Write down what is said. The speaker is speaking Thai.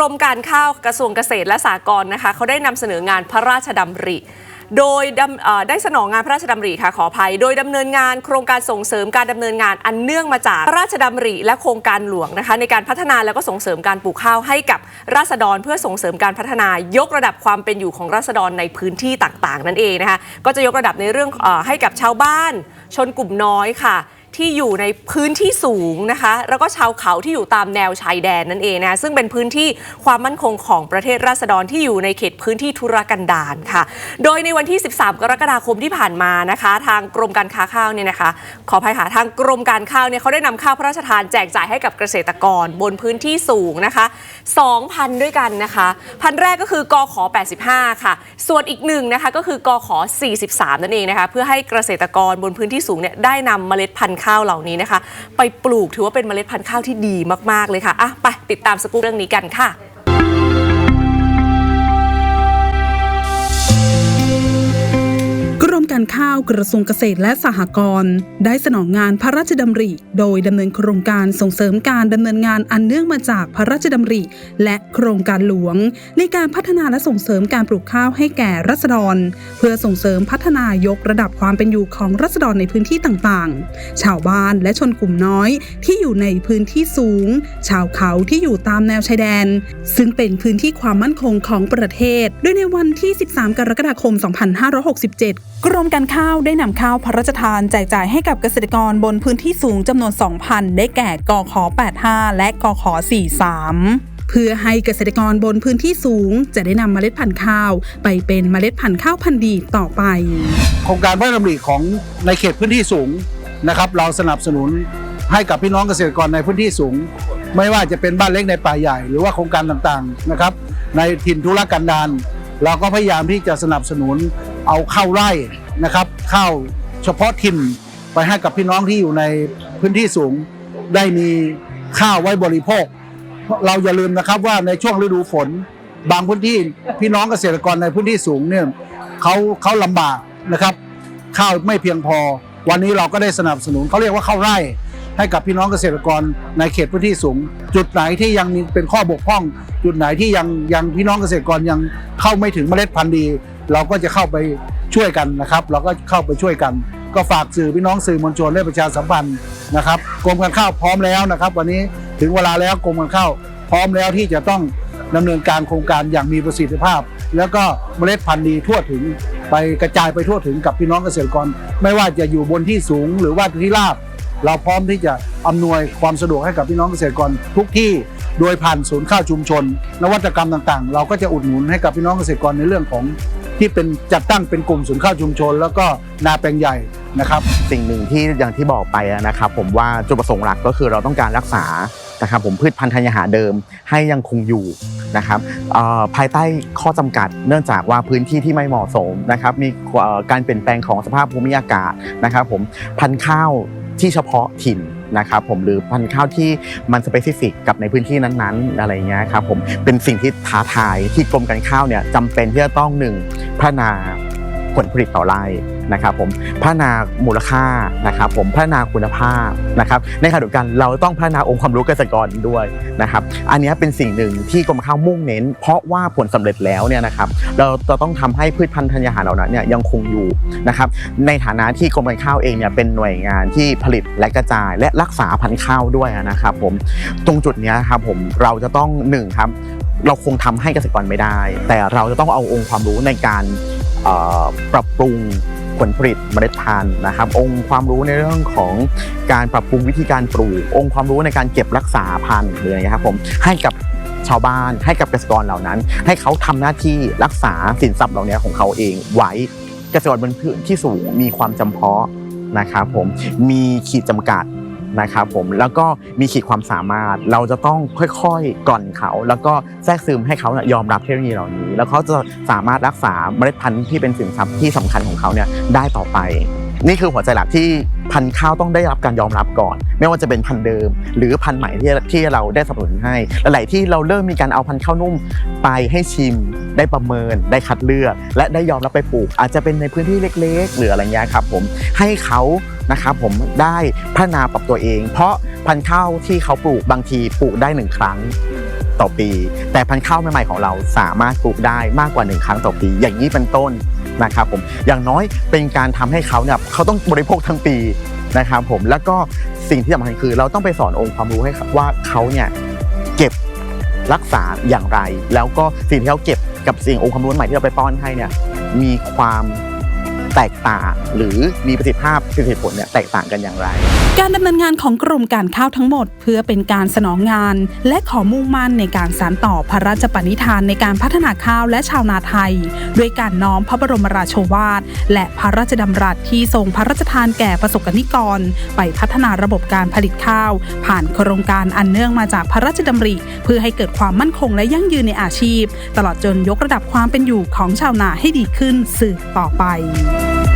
รมการข้าวกระทรวงเกษตรและสหกรณ์นะคะเขาได้นำเสนองานพระราชดำริ โดยดำได้สนองงานพระราชดำริค่ะขออภัย โดยดำเนินงานโครงการส่งเสริมการดำเนินงานอันเนื่องมาจากพระราชดำริ และโครงการหลวงนะคะในการพัฒนาแล้วก็ส่งเสริมการปลูกข้าวให้กับราษฎรเพื่อส่งเสริมการพัฒนายกระดับความเป็นอยู่ของราษฎรในพื้นที่ต่างๆ นั่นเองนะคะก็จะยกระดับในเรื่องอให้กับชาวบ้าน ชนกลุ่มน้อยค่ะ ที่อยู่ในพื้นที่สูงนะคะ แล้วก็ชาวเขาที่อยู่ตามแนวชายแดนนั่นเองนะซึ่งเป็นพื้นที่ความมั่นคงของประเทศราษฎรที่อยู่ในเขตพื้นที่ธุรกันดารค่ะ โดยในวันที่ 13 กรกฎาคมที่ผ่านมานะคะ ทางกรมการค้าข้าวเนี่ยนะคะ ขออภัยค่ะทางกรมการข้าวเนี่ยเขาได้นำข้าวพระราชทานแจกจ่ายให้กับเกษตรกรบนพื้นที่สูงนะคะ 2,000 ด้วยกันนะคะพันแรกก็คือกอขอ 85 ค่ะ ส่วนอีกหนึ่งนะคะก็คือกอขอ 43 นั่นเองนะคะเพื่อให้เกษตรกรบนพื้นที่สูงเนี่ยได้นำเมล็ดพันธุ์ข้าวเหล่านี้นะคะ ไปปลูกถือว่าเป็นเมล็ดพันธุ์ข้าวที่ดีมากๆเลยค่ะอะไปติดตามสกู๊ปเรื่องนี้กันค่ะ การข้าวกระทรวงเกษตรและสหกรณ์ได้สนองงานพระราชดำริ โดยดำเนินโครงการส่งเสริมการดำเนินงานอันเนื่องมาจากพระราชดำริ และโครงการหลวง ในการพัฒนาและส่งเสริมการปลูกข้าวให้แก่รัษฎร เพื่อส่งเสริมพัฒนายกระดับความเป็นอยู่ของรัษฎรในพื้นที่ต่างๆ ชาวบ้านและชนกลุ่มน้อยที่อยู่ในพื้นที่สูง ชาวเขาที่อยู่ตามแนวชายแดน ซึ่งเป็นพื้นที่ความมั่นคงของประเทศ โดยในวันที่ 13 กรกฎาคม 2567 กรมการข้าวได้นำข้าวพระราชทานแจกจ่ายให้กับเกษตรกรบนพื้นที่สูงจำนวน 2,000 ได้แก่กขอ85 และกขอ43เพื่อให้เกษตรกรบนพื้นที่สูง จะได้นำเมล็ดพันธุ์ข้าว ไปเป็นเมล็ดพันธุ์ข้าวพันธุ์ดีต่อไป โครงการพระราชดำริของในเขตพื้นที่สูงนะครับ เราสนับสนุนให้กับพี่น้องเกษตรกรในพื้นที่สูง ไม่ว่าจะเป็นบ้านเล็กในป่าใหญ่ หรือว่าโครงการต่างๆนะครับ ในถิ่นธุรกันดารเราก็พยายามที่จะสนับสนุนเอาข้าวไร่ นะครับข้าวเฉพาะถิ่นไปให้กับพี่น้องที่อยู่ในพื้นที่สูง ได้มีข้าวไว้บริโภค เราอย่าลืมนะครับว่าในช่วงฤดูฝน บางพื้นที่พี่น้องเกษตรกรในพื้นที่สูงเนี่ยเขาเขาลำบากนะครับ ข้าวไม่เพียงพอ วันนี้เราก็ได้สนับสนุนเขาเรียกว่าข้าวไร่ให้กับพี่น้องเกษตรกรในเขตพื้นที่สูง จุดไหนที่ยังมีเป็นข้อบกพร่อง จุดไหนที่ยังยังพี่น้องเกษตรกรยังเข้าไม่ถึงเมล็ดพันธุ์ดี เราก็จะเข้าไปช่วยกันนะครับ เราก็เข้าไปช่วยกัน ก็ฝากสื่อพี่น้องสื่อมวลชนและประชาสัมพันธ์นะครับกรมการข้าวพร้อมแล้วนะครับ วันนี้ถึงเวลาแล้วกรมการข้าวพร้อมแล้วที่จะต้องดำเนินการโครงการอย่างมีประสิทธิภาพ แล้วก็เมล็ดพันธุ์ดีทั่วถึงไปกระจายไปทั่วถึงกับพี่น้องเกษตรกร ไม่ว่าจะอยู่บนที่สูงหรือว่าที่ราบ เราพร้อมที่จะอำนวยความสะดวกให้กับพี่น้องเกษตรกรทุกที่โดยผ่านศูนย์ข้าวชุมชน นวัตกรรมต่างๆ เราก็จะอุดหนุนให้กับพี่น้องเกษตรกรในเรื่องของที่เป็นจัดตั้งเป็นกลุ่มศูนย์ข้าวชุมชน แล้วก็นาแปลงใหญ่นะครับ สิ่งหนึ่งที่อย่างที่บอกไปนะครับผมว่าจุดประสงค์หลักก็คือเราต้องการรักษานะครับผมพืชพันธุ์ธัญญาหารเดิมให้ยังคงอยู่นะครับภายใต้ข้อจำกัด เนื่องจากว่าพื้นที่ที่ไม่เหมาะสมนะครับมีการเปลี่ยนแปลงของสภาพภูมิอากาศนะครับผมพันธุ์ข้าว ที่เฉพาะถิ่นนะครับผมหรือพันธุ์ข้าวที่มันสเปซิฟิกกับในพื้นที่นั้นๆ อะไรเงี้ยครับผมเป็นสิ่งที่ท้าทายที่กรมการข้าวเนี่ยจำเป็นที่จะต้องหนึ่งพัฒนาผลผลิตต่อไร่ นะครับผมพัฒนามูลค่านะครับผมพัฒนาคุณภาพนะครับในขณะเดียวกันเราต้องพัฒนาองค์ความรู้เกษตรกรด้วยนะครับอันนี้เป็นสิ่งหนึ่งที่กรมข้าวมุ่งเน้น เพราะว่าผลสำเร็จแล้วเนี่ยนะครับเราจะต้องทำให้พืชพันธุ์ธัญญาหารเหล่านั้นเนี่ยยังคงอยู่นะครับในฐานะที่กรมการข้าวเองเนี่ยเป็นหน่วยงานที่ผลิตและกระจาย และรักษาพันธุ์ข้าวด้วยนะครับผมตรงจุดนี้ครับผมเราจะต้องหนึ่งครับเราคงทำให้เกษตรกรไม่ได้ แต่เราจะต้องเอาองค์ความรู้ในการปรับปรุง ผลผลิตเมล็ดพันธุ์นะครับ องค์ความรู้ในเรื่องของการปรับปรุงวิธีการปลูก องค์ความรู้ในการเก็บรักษาพันธุ์เลยนะไรเงี้ยครับผมให้กับชาวบ้านให้กับเกษตรกรเหล่านั้น ให้เขาทำหน้าที่รักษาสินทรัพย์เหล่านี้ของเขาเองไว้เกษตรกรบนพื้นที่สูงมีความจำเพาะนะครับผมมีขีดจำกัด นะครับผมแล้วก็มีขีดความสามารถเราจะต้องค่อยๆก่อนเขา แล้วก็แทรกซึมให้เขายอมรับเทคโนโลยีเหล่านี้ แล้วเขาจะสามารถรักษาเมล็ดพันธุ์ที่เป็นสินทรัพย์ที่สำคัญของเขาเนี่ยได้ต่อไป นี่คือหัวใจหลักที่พันธุ์ข้าวต้องได้รับการยอมรับก่อน ไม่ว่าจะเป็นพันธุ์เดิม หรือพันธุ์ใหม่ที่ที่เราได้สนับสนุนให้หลายที่เราเริ่มมีการเอาพันธุ์ข้าวนุ่มไปให้ชิม ได้ประเมิน ได้คัดเลือก และได้ยอมรับไปปลูก อาจจะเป็นในพื้นที่เล็กๆ หรืออะไรเงี้ยครับผมให้เขานะครับผมได้พัฒนาปรับตัวเอง เพราะพันธุ์ข้าวที่เขาปลูกบางทีปลูกได้หนึ่งครั้งต่อปี แต่พันธุ์ข้าวใหม่ๆของเราสามารถปลูกได้มากกว่า 1 ครั้งต่อปี อย่างนี้เป็นต้น นะครับผมอย่างน้อยเป็นการทำให้เขาเนี่ยเขาต้องบริโภคทั้งปีนะครับผมแล้วก็สิ่งที่สำคัญคือ เราต้องไปสอนองค์ความรู้ให้ว่าเขาเนี่ยเก็บรักษาอย่างไร แล้วก็สิ่งที่เขาเก็บกับสิ่งองค์ความรู้ใหม่ที่เราไปป้อนให้เนี่ยมีความ แตกต่างหรือมีประสิทธิภาพประสิทธิผลเนี่ยแตกต่างกันอย่างไร การดำเนินงานของกรมการข้าวทั้งหมด เพื่อเป็นการสนองงาน และขอมุ่งมั่นในการสานต่อพระราชปณิธานในการพัฒนาข้าวและชาวนาไทย ด้วยการน้อมพระบรมราโชวาท และพระราชดำรัสที่ทรงพระราชทานแก่ประสบกนิกร ไปพัฒนาระบบการผลิตข้าว ผ่านโครงการอันเนื่องมาจากพระราชดำริ เพื่อให้เกิดความมั่นคงและยั่งยืนในอาชีพ ตลอดจนยกระดับความเป็นอยู่ของชาวนาให้ดีขึ้นสืบต่อไป Thank you.